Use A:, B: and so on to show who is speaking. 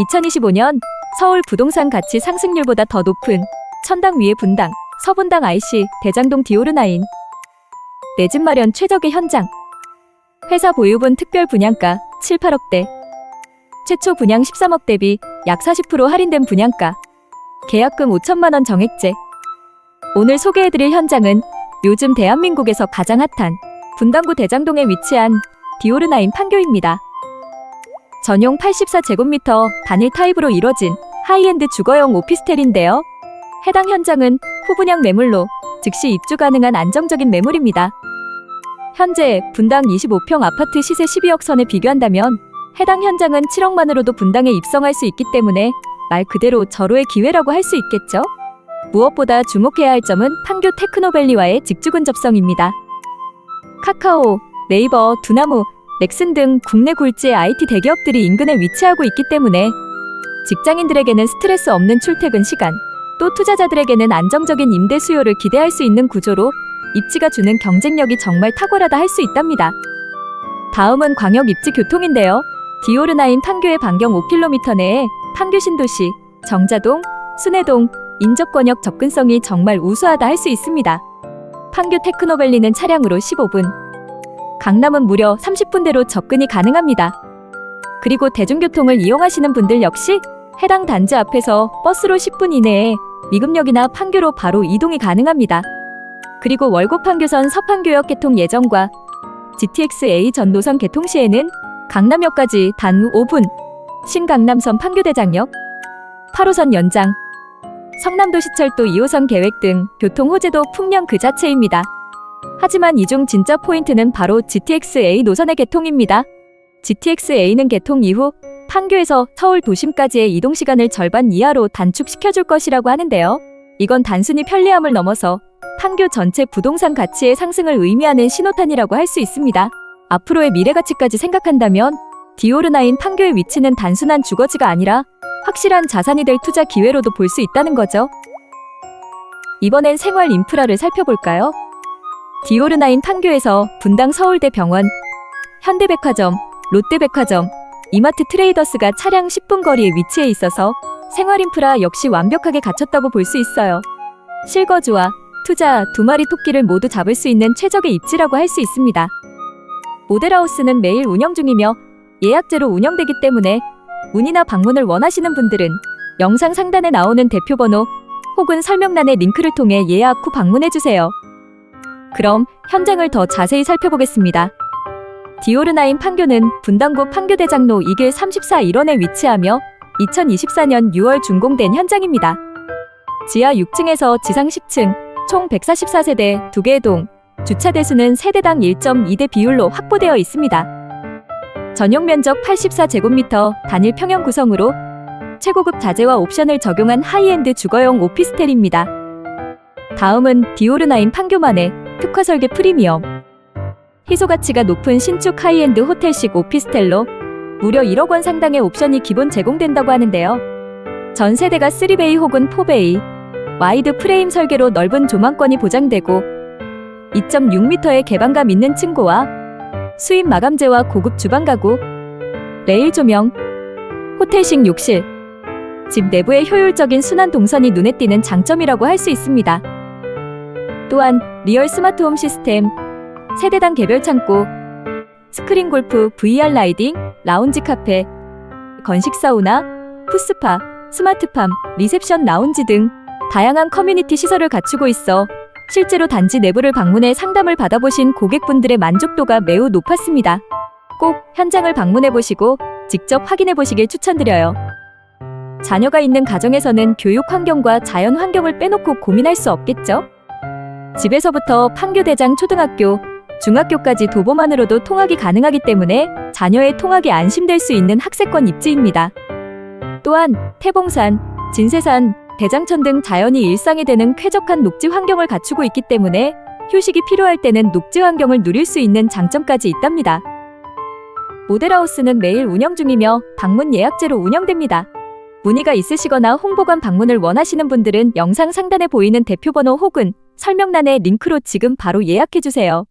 A: 2025년 서울 부동산 가치 상승률보다 더 높은 천당 위의 분당, 서분당 IC, 대장동 디오르나인. 내 집 마련 최적의 현장. 회사 보유분 특별 분양가 7, 8억대. 최초 분양 13억 대비 약 40% 할인된 분양가. 계약금 5천만 원 정액제. 오늘 소개해드릴 현장은 요즘 대한민국에서 가장 핫한 분당구 대장동에 위치한 디오르나인 판교입니다. 전용 84제곱미터 단일 타입으로 이뤄진 하이엔드 주거용 오피스텔인데요. 해당 현장은 후분양 매물로 즉시 입주 가능한 안정적인 매물입니다. 현재 분당 25평 아파트 시세 12억 선에 비교한다면 해당 현장은 7억만으로도 분당에 입성할 수 있기 때문에 말 그대로 절호의 기회라고 할 수 있겠죠? 무엇보다 주목해야 할 점은 판교 테크노밸리와의 직주 근접성입니다. 카카오, 네이버, 두나무, 넥슨 등 국내 굴지의 IT 대기업들이 인근에 위치하고 있기 때문에 직장인들에게는 스트레스 없는 출퇴근 시간, 또 투자자들에게는 안정적인 임대 수요를 기대할 수 있는 구조로 입지가 주는 경쟁력이 정말 탁월하다 할 수 있답니다. 다음은 광역 입지 교통인데요. 디오르나인 판교의 반경 5km 내에 판교 신도시, 정자동, 순회동, 인접권역 접근성이 정말 우수하다 할 수 있습니다. 판교 테크노밸리는 차량으로 15분, 강남은 무려 30분대로 접근이 가능합니다. 그리고 대중교통을 이용하시는 분들 역시 해당 단지 앞에서 버스로 10분 이내에 미금역이나 판교로 바로 이동이 가능합니다. 그리고 월곡 판교선 서판교역 개통 예정과 GTX-A 전 노선 개통 시에는 강남역까지 단후 5분, 신강남선 판교대장역, 8호선 연장, 성남도시철도 2호선 계획 등 교통 호재도 풍년 그 자체입니다. 하지만 이 중 진짜 포인트는 바로 GTX-A 노선의 개통입니다. GTX-A는 개통 이후 판교에서 서울 도심까지의 이동 시간을 절반 이하로 단축시켜줄 것이라고 하는데요. 이건 단순히 편리함을 넘어서 판교 전체 부동산 가치의 상승을 의미하는 신호탄이라고 할 수 있습니다. 앞으로의 미래 가치까지 생각한다면 디오르나인 판교의 위치는 단순한 주거지가 아니라 확실한 자산이 될 투자 기회로도 볼 수 있다는 거죠. 이번엔 생활 인프라를 살펴볼까요? 디오르나인 판교에서 분당 서울대 병원, 현대백화점, 롯데백화점, 이마트 트레이더스가 차량 10분 거리에 위치해 있어서 생활 인프라 역시 완벽하게 갖췄다고 볼 수 있어요. 실거주와 투자 두 마리 토끼를 모두 잡을 수 있는 최적의 입지라고 할 수 있습니다. 모델하우스는 매일 운영 중이며 예약제로 운영되기 때문에 문의나 방문을 원하시는 분들은 영상 상단에 나오는 대표 번호 혹은 설명란의 링크를 통해 예약 후 방문해 주세요. 그럼 현장을 더 자세히 살펴보겠습니다. 디오르나인 판교는 분당구 판교대장로 2길 34 1원에 위치하며 2024년 6월 준공된 현장입니다. 지하 6층에서 지상 10층, 총 144세대 2개의 동, 주차 대수는 세대당 1.2대 비율로 확보되어 있습니다. 전용 면적 84제곱미터 단일 평형 구성으로 최고급 자재와 옵션을 적용한 하이엔드 주거용 오피스텔입니다. 다음은 디오르나인 판교만의 특화 설계 프리미엄. 희소 가치가 높은 신축 하이엔드 호텔식 오피스텔로 무려 1억 원 상당의 옵션이 기본 제공된다고 하는데요. 전 세대가 3베이 혹은 4베이, 와이드 프레임 설계로 넓은 조망권이 보장되고 2.6m의 개방감 있는 층고와 수입 마감재와 고급 주방 가구, 레일 조명, 호텔식 욕실, 집 내부의 효율적인 순환 동선이 눈에 띄는 장점이라고 할 수 있습니다. 또한 리얼 스마트홈 시스템, 세대당 개별 창고, 스크린 골프, VR 라이딩, 라운지 카페, 건식 사우나, 푸스파, 스마트팜, 리셉션 라운지 등 다양한 커뮤니티 시설을 갖추고 있어 실제로 단지 내부를 방문해 상담을 받아보신 고객분들의 만족도가 매우 높았습니다. 꼭 현장을 방문해 보시고 직접 확인해 보시길 추천드려요. 자녀가 있는 가정에서는 교육 환경과 자연 환경을 빼놓고 고민할 수 없겠죠? 집에서부터 판교대장 초등학교, 중학교까지 도보만으로도 통학이 가능하기 때문에 자녀의 통학이 안심될 수 있는 학세권 입지입니다. 또한 태봉산, 진세산, 대장천 등 자연이 일상이 되는 쾌적한 녹지 환경을 갖추고 있기 때문에 휴식이 필요할 때는 녹지 환경을 누릴 수 있는 장점까지 있답니다. 모델하우스는 매일 운영 중이며 방문 예약제로 운영됩니다. 문의가 있으시거나 홍보관 방문을 원하시는 분들은 영상 상단에 보이는 대표번호 혹은 설명란의 링크로 지금 바로 예약해주세요.